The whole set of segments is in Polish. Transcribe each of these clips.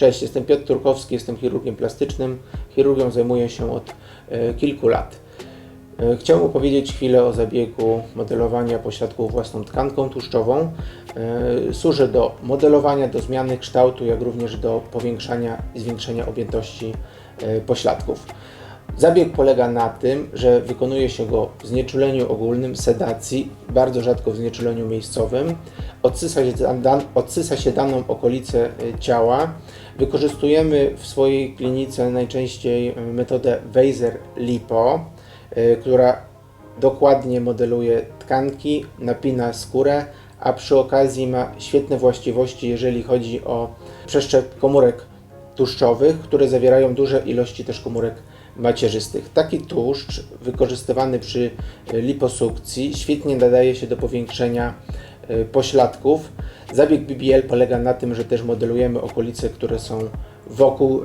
Cześć, jestem Piotr Turkowski, jestem chirurgiem plastycznym. Chirurgią zajmuję się od e, kilku lat. E, Chciałbym opowiedzieć chwilę o zabiegu modelowania pośladków własną tkanką tłuszczową. E, Służy do modelowania, do zmiany kształtu, jak również do powiększania i zwiększenia objętości pośladków. Zabieg polega na tym, że wykonuje się go w znieczuleniu ogólnym, sedacji, bardzo rzadko w znieczuleniu miejscowym. Odsysa się, dan, odsysa się daną okolicę y, ciała. Wykorzystujemy w swojej klinice najczęściej y, metodę Weiser-Lipo, y, która dokładnie modeluje tkanki, napina skórę, a przy okazji ma świetne właściwości, jeżeli chodzi o przeszczep komórek tłuszczowych, które zawierają duże ilości też komórek macierzystych. Taki tłuszcz wykorzystywany przy e, liposukcji świetnie nadaje się do powiększenia e, pośladków. Zabieg BBL polega na tym, że też modelujemy okolice, które są wokół e,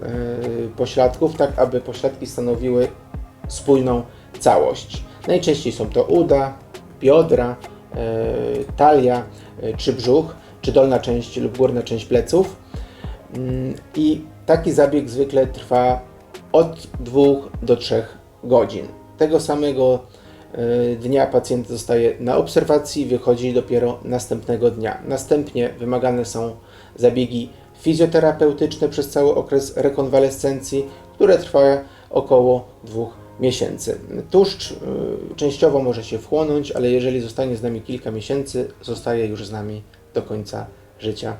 pośladków, tak aby pośladki stanowiły spójną całość. Najczęściej są to uda, biodra, talia, czy brzuch, czy dolna część lub górna część pleców. Mm, I taki zabieg zwykle trwa od 2 do 3 godzin. Tego samego e, dnia pacjent zostaje na obserwacji, wychodzi dopiero następnego dnia. Następnie wymagane są zabiegi fizjoterapeutyczne przez cały okres rekonwalescencji, które trwa około 2 miesięcy. Tłuszcz y, częściowo może się wchłonąć, ale jeżeli zostanie z nami kilka miesięcy, zostaje już z nami do końca życia.